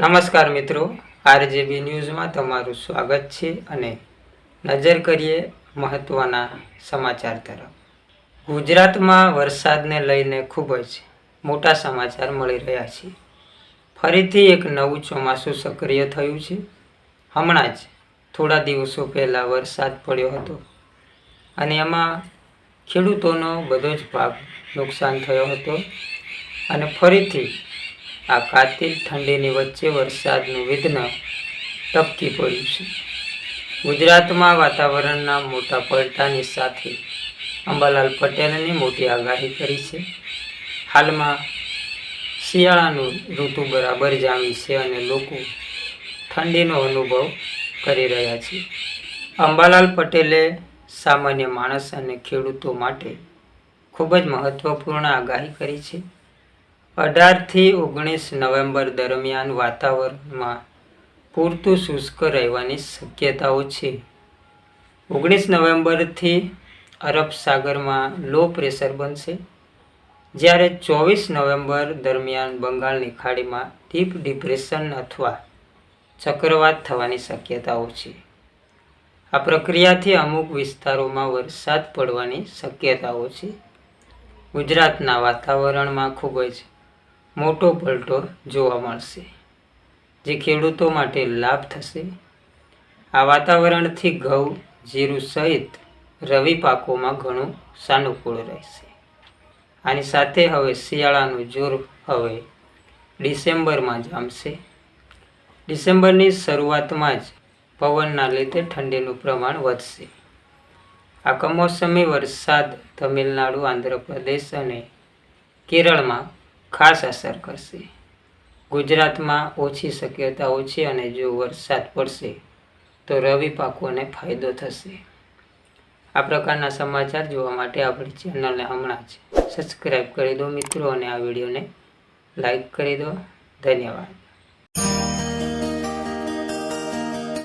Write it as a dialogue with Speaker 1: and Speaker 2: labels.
Speaker 1: નમસ્કાર મિત્રો, આરજેબી ન્યૂઝમાં તમારું સ્વાગત છે અને નજર કરીએ મહત્ત્વના સમાચાર તરફ. ગુજરાતમાં વરસાદને લઈને ખૂબ જ મોટા સમાચાર મળી રહ્યા છે. ફરીથી એક નવું ચોમાસું સક્રિય થયું છે. હમણાં જ થોડા દિવસો પહેલાં વરસાદ પડ્યો હતો અને એમાં ખેડૂતોનો બધો જ પાક નુકસાન થયો હતો અને ફરીથી આ કાતિલ ઠંડીની વચ્ચે વરસાદનું વિઘ્ન ટપકી પડ્યું છે. ગુજરાતમાં વાતાવરણના મોટા પલટાની સાથે અંબાલાલ પટેલની મોટી આગાહી કરી છે. હાલમાં શિયાળાનું ઋતુ બરાબર જામી છે અને લોકો ઠંડીનો અનુભવ કરી રહ્યા છે. અંબાલાલ પટેલે સામાન્ય માણસ અને ખેડૂતો માટે ખૂબ જ મહત્ત્વપૂર્ણ આગાહી કરી છે. અઢારથી ઓગણીસ નવેમ્બર દરમિયાન વાતાવરણમાં પૂરતું શુષ્ક રહેવાની શક્યતાઓ છે. ઓગણીસ નવેમ્બરથી અરબ સાગરમાં લો પ્રેશર બનશે. જ્યારે ચોવીસ નવેમ્બર દરમિયાન બંગાળની ખાડીમાં ડીપ ડિપ્રેશન અથવા ચક્રવાત થવાની શક્યતાઓ છે. આ પ્રક્રિયાથી અમુક વિસ્તારોમાં વરસાદ પડવાની શક્યતાઓ છે. ગુજરાતના વાતાવરણમાં ખૂબ જ મોટો પલટો જોવા મળશે. જે ખેડૂતો માટે લાભ થશે. આ વાતાવરણથી ઘઉં, જીરું સહિત રવિ પાકોમાં ઘણું સાનુકૂળ રહેશે. આની સાથે હવે શિયાળાનું જોર હવે ડિસેમ્બરમાં જામશે ડિસેમ્બરની શરૂઆતમાં જ પવનના લીધે ઠંડીનું પ્રમાણ વધશે. આ કમોસમી વરસાદ તમિલનાડુ, આંધ્રપ્રદેશ અને કેરળમાં ખાસ અસર કરશે. ગુજરાતમાં ઓછી શક્યતાઓ છે અને જો વરસાદ પડશે, તો રવિ પાકોને ફાયદો થશે. આ પ્રકારના સમાચાર જોવા માટે આપણી ચેનલને હમણાં જ સબસ્ક્રાઈબ કરી દો મિત્રો અને આ વિડીયોને લાઈક કરી દો. ધન્યવાદ.